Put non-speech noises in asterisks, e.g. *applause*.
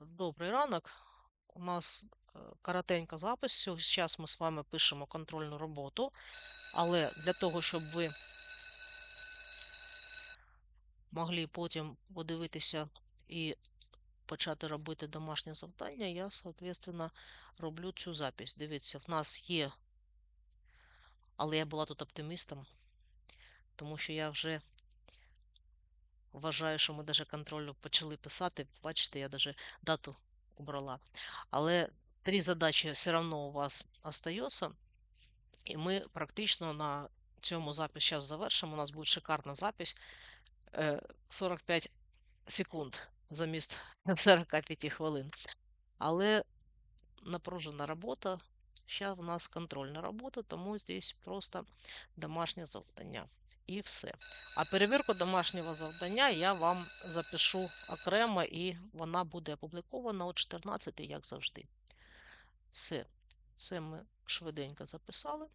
Добрий ранок. У нас е, коротенька запис. Зараз ми з вами пишемо контрольну роботу, але для того, щоб ви могли потім подивитися і почати робити домашнє завдання, я, соответственно, роблю цю запись. Дивіться, в нас є, але я була тут оптимістом, тому що я вже вважаю, що ми даже контрольну почали писати. Бачите, я даже дату убрала. Але три задачі все одно у вас остається. І ми практично на цьому запис зараз завершимо. У нас буде шикарна запись. Е, 45 секунд замість *laughs* 45 хвилин. Але напружена робота. Зараз в нас контрольна робота, тому здесь просто домашнє завдання. І все. А перевірку домашнього завдання я вам запишу окремо, і вона буде опублікована о 14, як завжди. Все. Це ми швиденько записали.